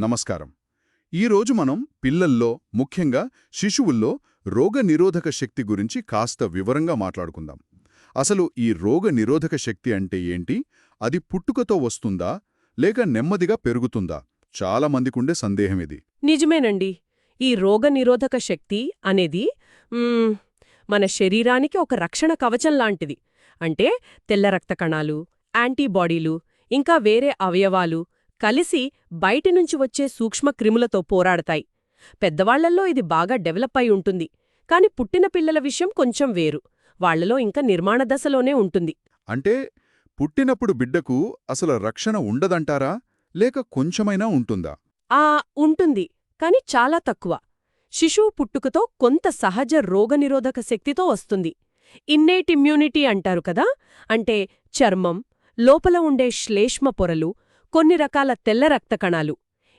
నమస్కారం. ఈరోజు మనం పిల్లల్లో ముఖ్యంగా శిశువుల్లో రోగనిరోధక శక్తి గురించి కాస్త వివరంగా మాట్లాడుకుందాం. అసలు ఈ రోగనిరోధక శక్తి అంటే ఏంటి? అది పుట్టుకతో వస్తుందా? లేక నెమ్మదిగా పెరుగుతుందా? చాలా మందికుండే సందేహం ఇది. నిజమేనండి. ఈ రోగనిరోధక శక్తి అనేది మన శరీరానికి ఒక రక్షణ కవచం లాంటిది. అంటే తెల్ల రక్త కణాలు యాంటీబాడీలు ఇంకా వేరే అవయవాలు కలిసి బయటి నుంచి వచ్చే సూక్ష్మ క్రిములతో పోరాడతాయి. పెద్దవాళ్ళల్లో ఇది బాగా డెవలప్ అయి ఉంటుంది. కాని పుట్టిన పిల్లల విషయం కొంచెం వేరు. వాళ్ళలో ఇంకా నిర్మాణ దశలోనే ఉంటుంది. అంటే పుట్టినప్పుడు బిడ్డకు అసలు రక్షణ ఉండదంటారా? లేక కొంచెమైనా ఉంటుందా? ఆ ఉంటుంది. కాని చాలా తక్కువ. శిశువు పుట్టుకతో కొంత సహజ రోగనిరోధక శక్తితో వస్తుంది. ఇన్నేట్ ఇమ్యూనిటీ అంటారు కదా? అంటే చర్మం లోపల ఉండే శ్లేష్మ పొరలు కొన్ని రకాల తెల్ల రక్త కణాలు.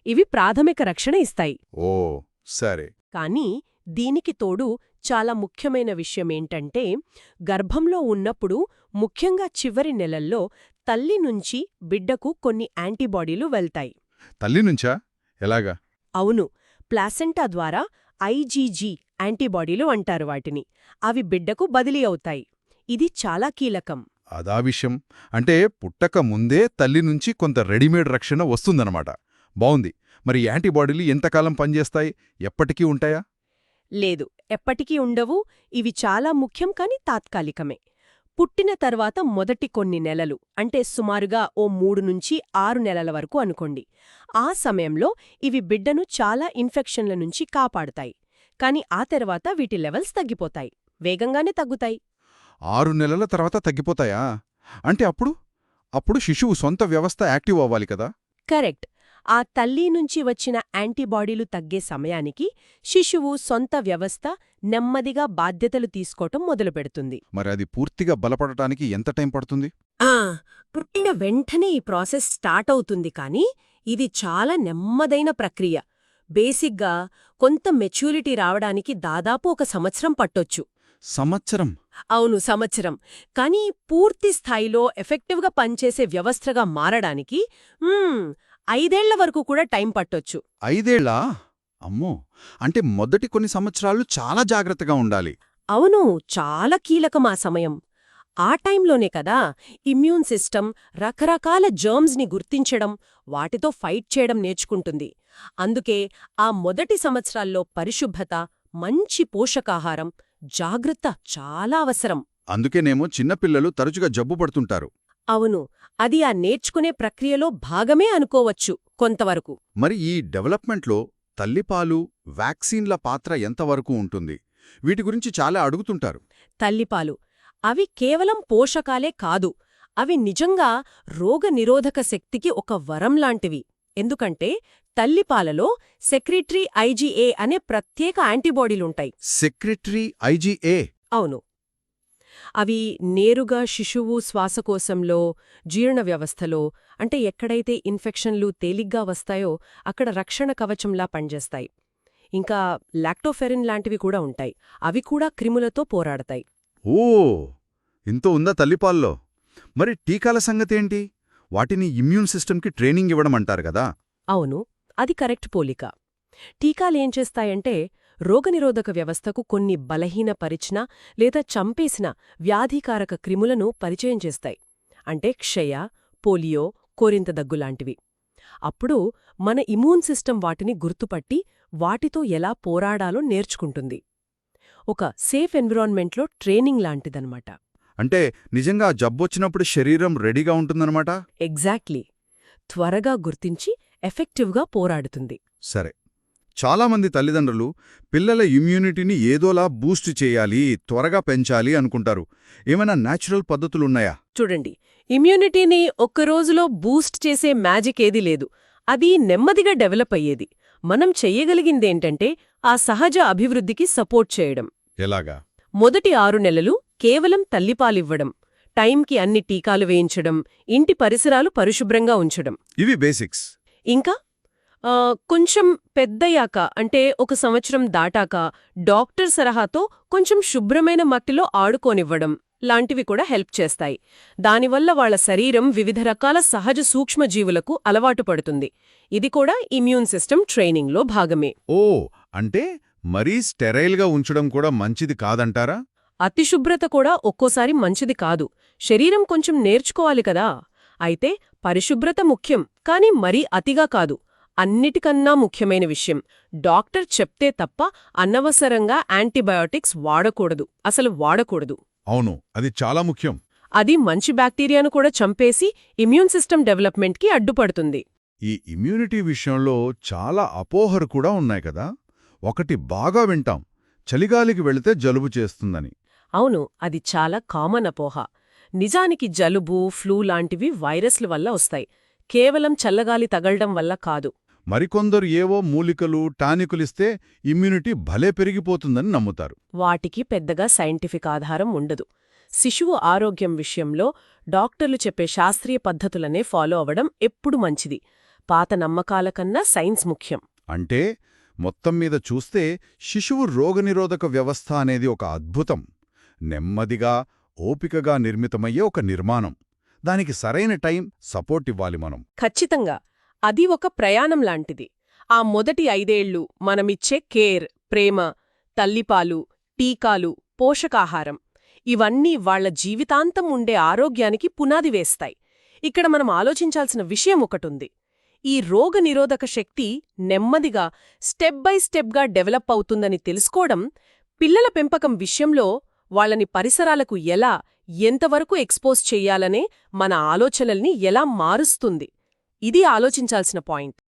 ఇవి ప్రాథమిక రక్షణ ఇస్తాయి. ఓ సరే. కానీ దీనికి తోడు చాలా ముఖ్యమైన విషయమేంటంటే గర్భంలో ఉన్నప్పుడు ముఖ్యంగా చివరి నెలల్లో తల్లి నుంచి బిడ్డకు కొన్ని యాంటీబాడీలు వెళ్తాయి. తల్లి నుంచా? ఎలాగా? అవును. ప్లాసెంటా ద్వారా ఐజీజీ యాంటీబాడీలు అంటారు వాటిని. అవి బిడ్డకు బదిలీ అవుతాయి. ఇది చాలా కీలకం. అదా విషయం. అంటే పుట్టక ముందే తల్లి నుంచి కొంత రెడీమేడ్ రక్షణ వస్తుందన్నమాట. బావుంది. మరి యాంటీబాడీలు ఎంతకాలం పనిచేస్తాయి? ఎప్పటికీ ఉంటాయా? లేదు. ఎప్పటికీ ఉండవు. ఇవి చాలా ముఖ్యం కాని తాత్కాలికమే. పుట్టిన తర్వాత మొదటి కొన్ని నెలలు అంటే సుమారుగా ఓ మూడు నుంచి ఆరు నెలల వరకు అనుకోండి. ఆ సమయంలో ఇవి బిడ్డను చాలా ఇన్ఫెక్షన్ల నుంచి కాపాడుతాయి. కాని ఆ తర్వాత వీటి లెవెల్స్ తగ్గిపోతాయి. వేగంగానే తగ్గుతాయి. ఆరు నెలల తర్వాత తగ్గిపోతాయా? అంటే అప్పుడు? అప్పుడు శిశువు సొంత వ్యవస్థ యాక్టివ్ అవ్వాలి కదా? కరెక్ట్. ఆ తల్లి నుంచి వచ్చిన యాంటీబాడీలు తగ్గే సమయానికి శిశువు సొంత వ్యవస్థ నెమ్మదిగా బాధ్యతలు తీసుకోవటం మొదలుపెడుతుంది. మరి అది పూర్తిగా బలపడటానికి ఎంత టైం పడుతుంది? ఆ! పుట్టిన వెంటనే ఈ ప్రాసెస్ స్టార్ట్ అవుతుంది కానీ ఇది చాలా నెమ్మదైన ప్రక్రియ. బేసిక్గా కొంత మెచ్యూరిటీ రావడానికి దాదాపు ఒక సంవత్సరం పట్టొచ్చు. సంవత్సరం. అవును సంవత్సరం. కానీ పూర్తి స్థాయిలో ఎఫెక్టివ్గా పనిచేసే వ్యవస్థగా మారడానికి ఐదేళ్ళ వరకు కూడా టైం పట్టొచ్చు. ఐదేళ్ళా అమ్మో! అంటే మొదటి కొన్ని సంవత్సరాలు చాలా జాగ్రత్తగా ఉండాలి. అవును చాలా కీలకం ఆ సమయం. ఆ టైంలోనే కదా ఇమ్యూన్ సిస్టమ్ రకరకాల జర్మ్స్ని గుర్తించడం వాటితో ఫైట్ చేయడం నేర్చుకుంటుంది. అందుకే ఆ మొదటి సంవత్సరాల్లో పరిశుభ్రత మంచి పోషకాహారం జాగ్రత్త చాలా అవసరం. అందుకేనేమో చిన్నపిల్లలు తరచుగా జబ్బు పడుతుంటారు. అవును అది ఆ నేర్చుకునే ప్రక్రియలో భాగమే అనుకోవచ్చు కొంతవరకు. మరి ఈ డెవలప్మెంట్లో తల్లిపాలు వ్యాక్సిన్ల పాత్ర ఎంతవరకు ఉంటుంది? వీటి గురించి చాలా అడుగుతుంటారు. తల్లిపాలు అవి కేవలం పోషకాలే కాదు అవి నిజంగా రోగనిరోధక శక్తికి ఒక వరం లాంటివి. ఎందుకంటే తల్లిపాలలో సెక్రిటరీ ఐజీఏ అనే ప్రత్యేక యాంటీబాడీలుంటాయి. సెక్రటరీ ఐజీఏ అవును. అవి నేరుగా శిశువు శ్వాసకోశంలో జీర్ణ వ్యవస్థలో అంటే ఎక్కడైతే ఇన్ఫెక్షన్లు తేలిగ్గా వస్తాయో అక్కడ రక్షణ కవచంలా పనిచేస్తాయి. ఇంకా లాక్టోఫెరిన్ లాంటివి కూడా ఉంటాయి. అవి కూడా క్రిములతో పోరాడతాయి. ఓ! ఇంత ఉందా తల్లిపాల్లో? మరి టీకాల సంగతేంటి? వాటిని ఇమ్యూన్ సిస్టమ్కి ట్రైనింగ్ ఇవ్వడం అంటారు కదా? అవును. అది కరెక్ట్ పోలిక. టీకాలేం చేస్తాయంటే రోగనిరోధక వ్యవస్థకు కొన్ని బలహీనపరిచిన లేదా చంపేసిన వ్యాధికారక క్రిములను పరిచయం చేస్తాయి. అంటే క్షయ పోలియో కోరింత దగ్గులాంటివి అప్పుడు మన ఇమ్యూన్ సిస్టమ్ వాటిని గుర్తుపట్టి వాటితో ఎలా పోరాడాలో నేర్చుకుంటుంది. ఒక సేఫ్ ఎన్విరాన్మెంట్లో ట్రైనింగ్ లాంటిదన్నమాట. అంటే నిజంగా జబ్బొచ్చినప్పుడు శరీరం రెడీగా ఉంటుందన్నమాట? ఎగ్జాక్ట్లీ. త్వరగా గుర్తించి ఎఫెక్టివ్గా పోరాడుతుంది. సరే. చాలామంది తల్లిదండ్రులు పిల్లల ఇమ్యూనిటీని ఏదోలా బూస్ట్ చేయాలి త్వరగా పెంచాలి అనుకుంటారు. ఏమైనా న్యాచురల్ పద్ధతులున్నాయా? చూడండి. ఇమ్యూనిటీని ఒక్క రోజులో బూస్ట్ చేసే మ్యాజిక్ ఏదీ లేదు. అది నెమ్మదిగా డెవలప్ అయ్యేది. మనం చెయ్యగలిగిందేంటంటే ఆ సహజ అభివృద్ధికి సపోర్ట్ చేయడం. ఎలాగా? మొదటి ఆరు నెలలు కేవలం తల్లిపాలివ్వడం టైంకి అన్ని టీకాలు వేయించడం ఇంటి పరిసరాలు పరిశుభ్రంగా ఉంచడం. ఇవి బేసిక్స్. ఇంకా కొంచెం పెద్దయ్యాక అంటే ఒక సంవత్సరం దాటాక డాక్టర్ సలహాతో కొంచెం శుభ్రమైన మట్టిలో ఆడుకోనివ్వడం లాంటివి కూడా హెల్ప్ చేస్తాయి. దానివల్ల వాళ్ళ శరీరం వివిధ రకాల సహజ సూక్ష్మజీవులకు అలవాటు పడుతుంది. ఇది కూడా ఇమ్యూన్ సిస్టమ్ ట్రైనింగ్లో భాగమే. ఓ అంటే మరీ స్టెరైల్గా ఉంచడం కూడా మంచిది కాదంటారా? అతిశుభ్రత కూడా ఒక్కోసారి మంచిది కాదు. శరీరం కొంచెం నేర్చుకోవాలి కదా. అయితే పరిశుభ్రత ముఖ్యం కానీ మరీ అతిగా కాదు. అన్నిటికన్నా ముఖ్యమైన విషయం డాక్టర్ చెప్తే తప్ప అనవసరంగా యాంటీబయోటిక్స్ వాడకూడదు. అసలు వాడకూడదు. అవును అది చాలా ముఖ్యం. అది మంచి బ్యాక్టీరియాను కూడా చంపేసి ఇమ్యూన్ సిస్టమ్ డెవలప్మెంట్కి అడ్డుపడుతుంది. ఈ ఇమ్యూనిటీ విషయంలో చాలా అపోహలు కూడా ఉన్నాయి కదా. ఒకటి బాగా వింటాం చలిగాలికి వెళితే జలుబు చేస్తుందని. అవును అది చాలా కామన్ అపోహ. నిజానికి జలుబు ఫ్లూ లాంటివి వైరస్ల వల్ల వస్తాయి. కేవలం చల్లగాలి తగలడం వల్ల కాదు. మరికొందరు ఏవో మూలికలు టానికులిస్తే ఇమ్యూనిటీ భలే పెరిగిపోతుందని నమ్ముతారు. వాటికి పెద్దగా సైంటిఫిక్ ఆధారం ఉండదు. శిశువు ఆరోగ్యం విషయంలో డాక్టర్లు చెప్పే శాస్త్రీయ పద్ధతులనే ఫాలో అవ్వడం ఎప్పుడు మంచిది. పాత నమ్మకాల కన్నా సైన్స్ ముఖ్యం. అంటే మొత్తం మీద చూస్తే శిశువు రోగనిరోధక వ్యవస్థ అనేది ఒక అద్భుతం. నెమ్మదిగా ఓపికగా నిర్మితమయ్యే ఒక నిర్మాణం. దానికి సరైన టైం సపోర్ట్ ఇవ్వాలి మనం. ఖచ్చితంగా. అది ఒక ప్రయాణం లాంటిది. ఆ మొదటి ఐదేళ్ళు మనమిచ్చే కేర్ ప్రేమ తల్లిపాలు టీకాలు పోషకాహారం. ఇవన్నీ వాళ్ళ జీవితాంతం ఉండే ఆరోగ్యానికి పునాది వేస్తాయి. ఇక్కడ మనం ఆలోచించాల్సిన విషయం ఒకటుంది. ఈ రోగనిరోధక శక్తి నెమ్మదిగా స్టెప్ బై స్టెప్గా డెవలప్ అవుతుందని తెలుసుకోవడం పిల్లల పెంపకం విషయంలో వాళ్ళని పరిసరాలకు ఎలా ఎంతవరకు ఎక్స్పోజ్ చెయ్యాలనే మన ఆలోచనల్ని ఎలా మారుస్తుంది? ఇది ఆలోచించాల్సిన పాయింట్.